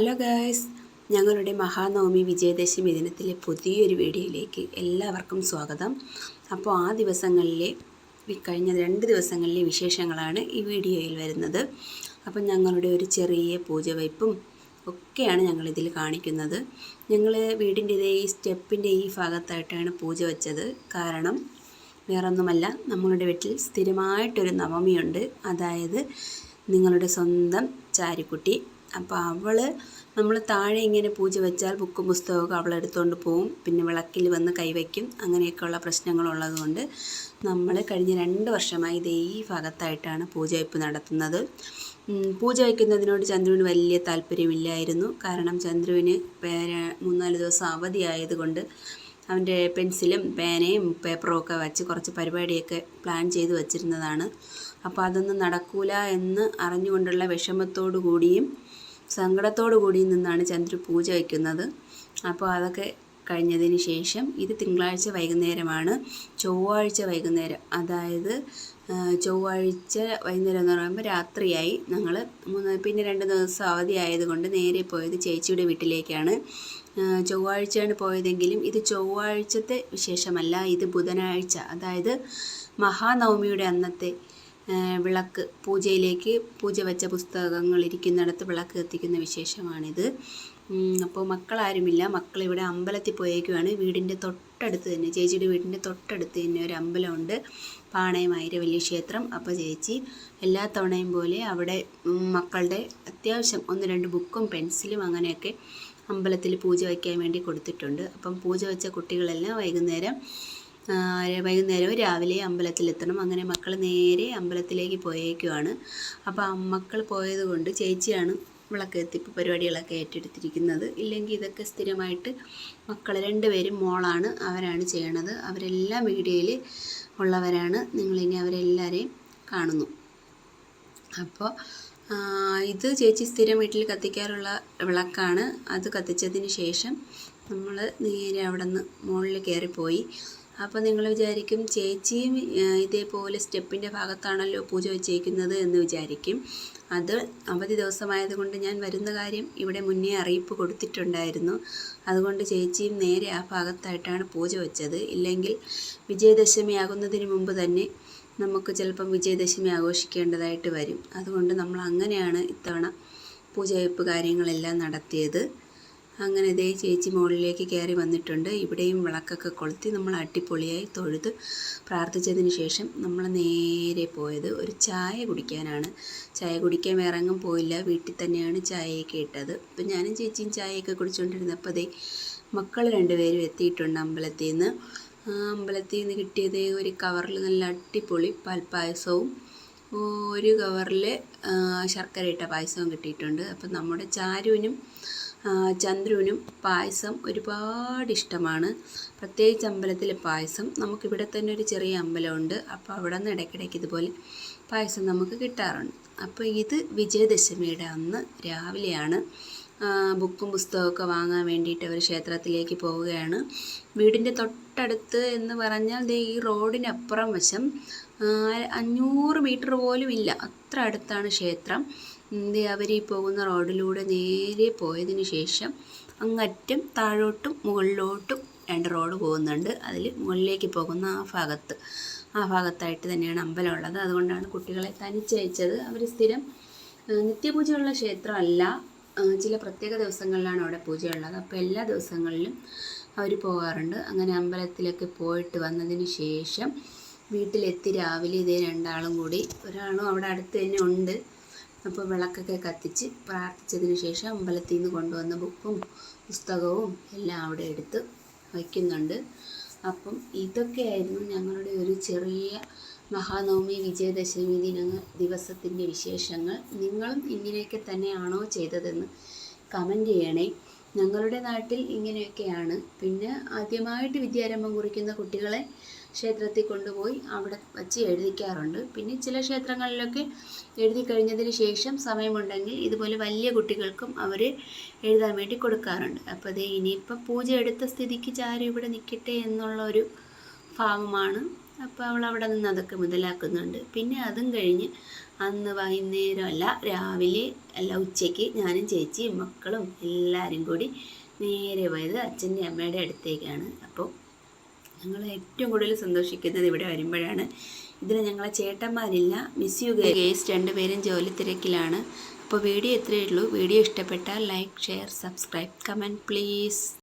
Hello guys. ഞങ്ങളുടെ മഹാനവമി വിജയദശമി ദിനത്തിലെ പുതിയൊരു വീഡിയോയിലേക്ക് എല്ലാവർക്കും സ്വാഗതം. അപ്പോൾ ആ ദിവസങ്ങളിലെ കഴിഞ്ഞ രണ്ട് ദിവസങ്ങളിലെ വിശേഷങ്ങളാണ് ഈ വീഡിയോയിൽ വരുന്നത്. അപ്പം ഞങ്ങളുടെ ഒരു ചെറിയ പൂജ പൂജവയ്പ്പും ഒക്കെയാണ് ഞങ്ങളിതിൽ കാണിക്കുന്നത്. ഞങ്ങൾ വീടിന്റെ ഇതേ ഈ സ്റ്റെപ്പിന്റെ ഈ ഭാഗത്തായിട്ടാണ് പൂജ വെച്ചത്. കാരണം വേറൊന്നുമല്ല നമ്മളുടെ വീട്ടിൽ സ്ഥിരമായിട്ടൊരു നവമിയുണ്ട്. അതായത് നിങ്ങളുടെ സ്വന്തം ചാരിക്കുട്ടി അപ്പോൾ അവൾ നമ്മൾ താഴെ ഇങ്ങനെ പൂജ വെച്ചാൽ ബുക്കും പുസ്തകമൊക്കെ അവൾ എടുത്തുകൊണ്ട് പോവും. പിന്നെ വിളക്കിൽ വന്ന് കൈവയ്ക്കും അങ്ങനെയൊക്കെയുള്ള പ്രശ്നങ്ങളുള്ളതുകൊണ്ട് നമ്മൾ കഴിഞ്ഞ രണ്ട് വർഷമായി ഇതേ ഈ ഭാഗത്തായിട്ടാണ് പൂജ വയ്പ്പ് നടത്തുന്നത്. പൂജ വയ്ക്കുന്നതിനോട് ചന്ദ്രുവിന് വലിയ താല്പര്യമില്ലായിരുന്നു. കാരണം ചന്ദ്രുവിന് പേര- മൂന്നാൽ ദിവസം അവധിയായതുകൊണ്ട് അവന്റെ പെൻസിലും പേനയും പേപ്പറും ഒക്കെ വച്ച് കുറച്ച് പരിപാടിയൊക്കെ പ്ലാൻ ചെയ്ത് വച്ചിരുന്നതാണ്. അപ്പോൾ അതൊന്നും നടക്കൂല എന്ന് അറിഞ്ഞുകൊണ്ടുള്ള വിഷമത്തോടു കൂടിയും സങ്കടത്തോടു കൂടിയും നിന്നാണ് ചന്ദ്രു പൂജ വയ്ക്കുന്നത്. അപ്പോൾ അതൊക്കെ കഴിഞ്ഞതിന് ശേഷം ഇത് തിങ്കളാഴ്ച വൈകുന്നേരമാണ്. ചൊവ്വാഴ്ച വൈകുന്നേരം അതായത് ചൊവ്വാഴ്ച വൈകുന്നേരം എന്ന് പറയുമ്പോൾ രാത്രിയായി. ഞങ്ങൾ മൂന്ന് പിന്നെ രണ്ട് ദിവസം അവധി ആയതുകൊണ്ട് നേരെ പോയത് ചേച്ചിയുടെ വീട്ടിലേക്കാണ്. ചൊവ്വാഴ്ചയാണ് പോയതെങ്കിലും ഇത് ചൊവ്വാഴ്ചത്തെ വിശേഷമല്ല ഇത് ബുധനാഴ്ച അതായത് മഹാനവമിയുടെ അന്നത്തെ വിളക്ക് പൂജയിലേക്ക് പൂജ വെച്ച പുസ്തകങ്ങൾ ഇരിക്കുന്നിടത്ത് വിളക്ക് കത്തിക്കുന്ന വിശേഷമാണിത്. അപ്പോൾ മക്കളാരുമില്ല. മക്കളിവിടെ അമ്പലത്തിൽ പോയേക്കുവാണ്. വീടിന്റെ തൊട്ടടുത്ത് തന്നെ ചേച്ചിയുടെ വീടിന്റെ തൊട്ടടുത്ത് തന്നെ ഒരു അമ്പലമുണ്ട്. പാണയം വലിയ ക്ഷേത്രം. അപ്പോൾ ചേച്ചി എല്ലാ തവണയും പോലെ അവിടെ മക്കളുടെ അത്യാവശ്യം ഒന്ന് രണ്ട് ബുക്കും പെൻസിലും അങ്ങനെയൊക്കെ അമ്പലത്തിൽ പൂജ വയ്ക്കാൻ വേണ്ടി കൊടുത്തിട്ടുണ്ട്. അപ്പം പൂജ വെച്ച കുട്ടികളെല്ലാം വൈകുന്നേരം വൈകുന്നേരവും രാവിലെ അമ്പലത്തിലെത്തണം. അങ്ങനെ മക്കൾ നേരെ അമ്പലത്തിലേക്ക് പോയേക്കുവാണ്. അപ്പോൾ മക്കൾ പോയത് കൊണ്ട് ചേച്ചിയാണ് വിളക്ക് എത്തിപ്പ് പരിപാടികളൊക്കെ ഏറ്റെടുത്തിരിക്കുന്നത്. ഇല്ലെങ്കിൽ ഇതൊക്കെ സ്ഥിരമായിട്ട് മക്കൾ രണ്ടുപേരും മോളാണ് അവരാണ് ചെയ്യണത്. അവരെല്ലാം വീഡിയോയിൽ ഉള്ളവരാണ്. നിങ്ങളിനി അവരെല്ലാവരെയും കാണുന്നു. അപ്പോൾ ഇത് ചേച്ചി സ്ഥിരം വീട്ടിൽ കത്തിക്കാറുള്ള വിളക്കാണ്. അത് കത്തിച്ചതിന് ശേഷം നമ്മൾ നേരെ അവിടെ നിന്ന് മുകളിൽ കയറിപ്പോയി അപ്പോൾ നിങ്ങൾ വിചാരിക്കും ചേച്ചിയും ഇതേപോലെ സ്റ്റെപ്പിന്റെ ഭാഗത്താണല്ലോ പൂജ വെച്ചേക്കുന്നത് എന്ന് വിചാരിക്കും. അത് അവധി ദിവസമായതുകൊണ്ട് ഞാൻ വരുന്ന കാര്യം ഇവിടെ മുന്നേ അറിയിപ്പ് കൊടുത്തിട്ടുണ്ടായിരുന്നു. അതുകൊണ്ട് ചേച്ചിയും നേരെ ആ ഭാഗത്തായിട്ടാണ് പൂജ വെച്ചത്. ഇല്ലെങ്കിൽ വിജയദശമി ആകുന്നതിന് മുമ്പ് തന്നെ നമുക്ക് ചിലപ്പം വിജയദശമി ആഘോഷിക്കേണ്ടതായിട്ട് വരും. അതുകൊണ്ട് നമ്മൾ അങ്ങനെയാണ് ഇത്തവണ പൂജവെപ്പ് കാര്യങ്ങളെല്ലാം നടത്തിയത്. അങ്ങനെ ദേ ചേച്ചി മുകളിലേക്ക് കയറി വന്നിട്ടുണ്ട്. ഇവിടെയും വിളക്കൊക്കെ കൊളുത്തി നമ്മൾ അടിപൊളിയായി തൊഴുത് പ്രാർത്ഥിച്ചതിന് ശേഷം നമ്മൾ നേരെ പോയത് ഒരു ചായ കുടിക്കാനാണ്. ചായ കുടിക്കാൻ വേറെ എങ്ങും പോയില്ല. വീട്ടിൽ തന്നെയാണ് ചായയൊക്കെ ഇട്ടത്. അപ്പം ഞാനും ചേച്ചിയും ചായയൊക്കെ കുടിച്ചുകൊണ്ടിരുന്നപ്പോൾ അതേ മക്കൾ രണ്ടുപേരും എത്തിയിട്ടുണ്ട് അമ്പലത്തിൽ നിന്ന് അമ്പലത്തിൽ നിന്ന് കിട്ടിയത് ഒരു കവറിൽ നല്ല അടിപൊളി പാൽപ്പായസവും ഒരു കവറിൽ ശർക്കര ഇട്ട പായസവും കിട്ടിയിട്ടുണ്ട്. അപ്പം നമ്മുടെ ചാരുവിനും ചന്ദ്രുവിനും പായസം ഒരുപാട് ഇഷ്ടമാണ്. പ്രത്യേകിച്ച് അമ്പലത്തിലെ പായസം. നമുക്കിവിടെ തന്നെ ഒരു ചെറിയ അമ്പലമുണ്ട്. അപ്പോൾ അവിടെ നിന്ന് ഇടയ്ക്കിടയ്ക്ക് ഇതുപോലെ പായസം നമുക്ക് കിട്ടാറുണ്ട്. അപ്പോൾ ഇത് വിജയദശമിയുടെ അന്ന് രാവിലെയാണ്. ബുക്കും പുസ്തകമൊക്കെ വാങ്ങാൻ വേണ്ടിയിട്ട് അവർ ക്ഷേത്രത്തിലേക്ക് പോവുകയാണ്. വീടിന്റെ തൊട്ടടുത്ത് എന്ന് പറഞ്ഞാൽ ദേ ഈ റോഡിനപ്പുറം വശം അഞ്ഞൂറ് മീറ്റർ പോലും ഇല്ല. അത്ര അടുത്താണ് ക്ഷേത്രം. ദേ അവർ ഈ പോകുന്ന റോഡിലൂടെ നേരെ പോയതിന് ശേഷം അങ്ങറ്റം താഴോട്ടും മുകളിലോട്ടും രണ്ട് റോഡ് പോകുന്നുണ്ട്. അതിൽ മുകളിലേക്ക് പോകുന്ന ആ ഭാഗത്ത്. ആ ഭാഗത്തായിട്ട് തന്നെയാണ് അമ്പലമുള്ളത്. അതുകൊണ്ടാണ് കുട്ടികളെ തനിച്ചയച്ചത് അവർ സ്ഥിരം നിത്യപൂജയുള്ള ക്ഷേത്രമല്ല. ചില പ്രത്യേക ദിവസങ്ങളിലാണ് അവിടെ പൂജയുള്ളത്. അപ്പോൾ എല്ലാ ദിവസങ്ങളിലും അവർ പോകാറുണ്ട്. അങ്ങനെ അമ്പലത്തിലൊക്കെ പോയിട്ട് വന്നതിന് ശേഷം വീട്ടിലെത്തി രാവിലെ ഇതേ രണ്ടാളും കൂടി. ഒരാളും അവിടെ അടുത്ത് തന്നെ ഉണ്ട്. അപ്പോൾ വിളക്കൊക്കെ കത്തിച്ച് പ്രാർത്ഥിച്ചതിന് ശേഷം അമ്പലത്തിൽ നിന്ന് കൊണ്ടുവന്ന ബുക്കും പുസ്തകവും എല്ലാം അവിടെ എടുത്ത് വയ്ക്കുന്നുണ്ട്. അപ്പം ഇതൊക്കെയായിരുന്നു ഞങ്ങളുടെ ഒരു ചെറിയ മഹാനവമി വിജയദശമി ദിനങ്ങൾ ദിവസത്തിന്റെ വിശേഷങ്ങൾ. നിങ്ങളും ഇങ്ങനെയൊക്കെ തന്നെയാണോ ചെയ്തതെന്ന് കമന്റ് ചെയ്യണേ. ഞങ്ങളുടെ നാട്ടിൽ ഇങ്ങനെയൊക്കെയാണ്. പിന്നെ ആദ്യമായിട്ട് വിദ്യാരംഭം കുറിക്കുന്ന കുട്ടികളെ ക്ഷേത്രത്തിൽ കൊണ്ടുപോയി അവിടെ വച്ച് എഴുതിക്കാറുണ്ട്. പിന്നെ ചില ക്ഷേത്രങ്ങളിലൊക്കെ എഴുതി കഴിഞ്ഞതിന് ശേഷം സമയമുണ്ടെങ്കിൽ ഇതുപോലെ വലിയ കുട്ടികൾക്കും അവർ എഴുതാൻ വേണ്ടി കൊടുക്കാറുണ്ട്. അപ്പോൾ അതേ ഇനിയിപ്പോൾ പൂജ എടുത്ത സ്ഥിതിക്ക് ചാരു ഇവിടെ നിൽക്കട്ടെ എന്നുള്ള ഒരു ഭാവമാണ്. അപ്പോൾ അവൾ അവിടെ നിന്ന് അതൊക്കെ മുതലാക്കുന്നുണ്ട്. പിന്നെ അതും കഴിഞ്ഞ് അന്ന് വൈകുന്നേരം അല്ല രാവിലെ അല്ല ഉച്ചയ്ക്ക് ഞാനും ചേച്ചിയും മക്കളും എല്ലാവരും കൂടി നേരെ പോയത് അച്ഛന്റെ അമ്മയുടെ അടുത്തേക്കാണ്. അപ്പോൾ ഞങ്ങൾ ഏറ്റവും കൂടുതൽ സന്തോഷിക്കുന്നത് ഇവിടെ വരുമ്പോഴാണ്. ഇതിന് ഞങ്ങളെ ചേട്ടന്മാരില്ല മിസ് യു ഗേസ് രണ്ടുപേരും ജോലി തിരക്കിലാണ്. അപ്പോൾ വീഡിയോ ഇത്രയേ ഉള്ളൂ. വീഡിയോ ഇഷ്ടപ്പെട്ടാൽ like share subscribe comment please